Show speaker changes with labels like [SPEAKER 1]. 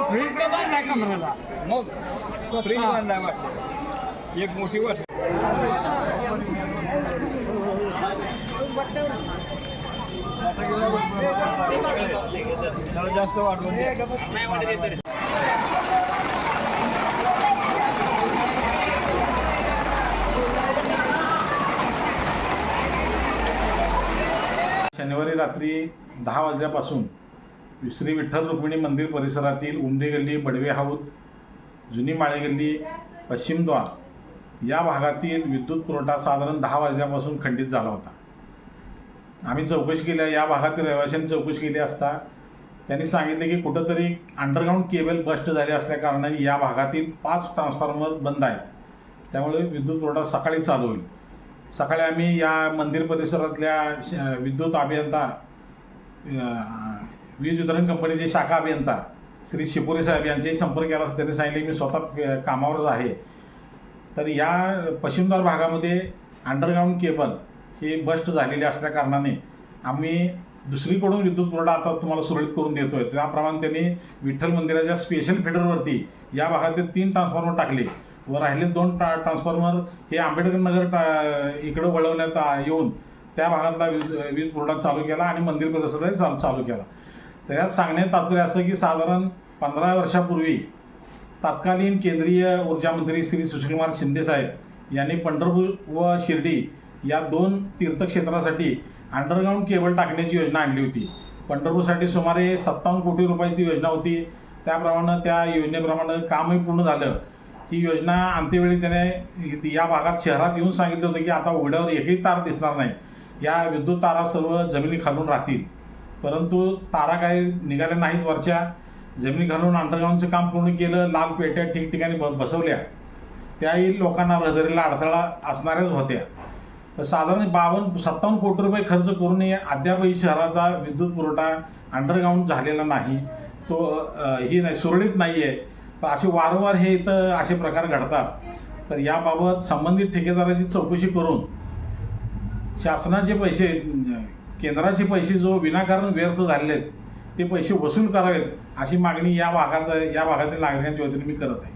[SPEAKER 1] Fridge बांधलाय कमरेला
[SPEAKER 2] मग fridge बांधलाय वाटत एक मोठी वाट जास्त वाढवून
[SPEAKER 3] शनिवारी रात्री दहा वाजल्यापासून श्री विठ्ठल रुक्मिणी मंदिर परिसरातील उमदे गल्ली बडवे हाऊद जुनी माळेगल्ली पश्चिमद्वार या भागातील विद्युत पुरवठा साधारण दहा वाजल्यापासून खंडित झाला होता. आम्ही चौकशी केल्या या भागातील रहिवाशांनी चौकशी केली असता त्यांनी सांगितले की कुठंतरी अंडरग्राऊंड केबल बस्ट झाले असल्याकारणाने या भागातील पाच ट्रान्सफॉर्मर बंद आहेत. त्यामुळे विद्युत पुरवठा सकाळी चालू होईल. सकाळी आम्ही या मंदिर परिसरातल्या श- विद्युत अभियंता वीज वितरण कंपनीचे शाखा अभियंता श्री शिपुरे साहेब यांच्याही संपर्क केला असता त्यांनी सांगितले मी स्वतः कामावरच आहे. तर या पश्चिमद्वार भागामध्ये अंडरग्राऊंड केबल हे बस्ट झालेले असल्या कारणाने आम्ही दुसरीकडून विद्युत पुरवठा आता तुम्हाला सुरळीत करून देतो आहे त्याप्रमाणे त्यांनी विठ्ठल मंदिराच्या स्पेशल फिडरवरती या भागातील तीन ट्रान्सफॉर्मर टाकले व राहिले दोन ट्रा ट्रान्सफॉर्मर हे आंबेडकर नगर टा- इकडं वळवण्यात आ- येऊन त्या भागातला वीज वीज पुरवठा चालू केला आणि मंदिर परिसरही चालू चालू केला. तर यात सांगण्यात तात्पर्य असं की साधारण पंधरा वर्षापूर्वी तत्कालीन केंद्रीय ऊर्जामंत्री श्री सुशीलकुमार शिंदे साहेब यांनी पंढरपूर व शिर्डी या दोन तीर्थक्षेत्रासाठी अंडरग्राऊंड केबल टाकण्याची योजना आणली होती. पंढरपूरसाठी सुमारे सत्तावन्न कोटी रुपयाची योजना होती. त्याप्रमाणे त्या योजनेप्रमाणे कामही पूर्ण झालं. ही योजना अंत्यवेळी त्याने या भागात शहरात येऊन सांगितलं होतं की आता उघड्यावर एकही तार दिसणार नाही. या विद्युत तारा सर्व जमिनी खालून राहतील. परंतु तारा काही निघाल्या नाहीत वरच्या. जमिनी घालून अंडरग्राऊंडचं काम पूर्ण केलं लाल पेट्या ठिकठिकाणी ब बसवल्या. त्याही लोकांना रहदारीला अडथळा असणाऱ्याच होत्या. तर साधारण बावन्न सत्तावन्न कोटी रुपये खर्च करूनही अद्यापही शहराचा विद्युत पुरवठा अंडरग्राऊंड झालेला नाही. तो ही नाही सुरळीत नाही आहे तर असे वारंवार हे इथं असे प्रकार घडतात. तर याबाबत संबंधित ठेकेदाराची चौकशी करून शासनाचे पैसे केंद्राचे पैसे जो विनाकारण व्यर्थ झालेले आहेत ते पैसे वसूल करावेत अशी मागणी या भागात या भागातील नागरिकांच्या वतीने मी करत आहे.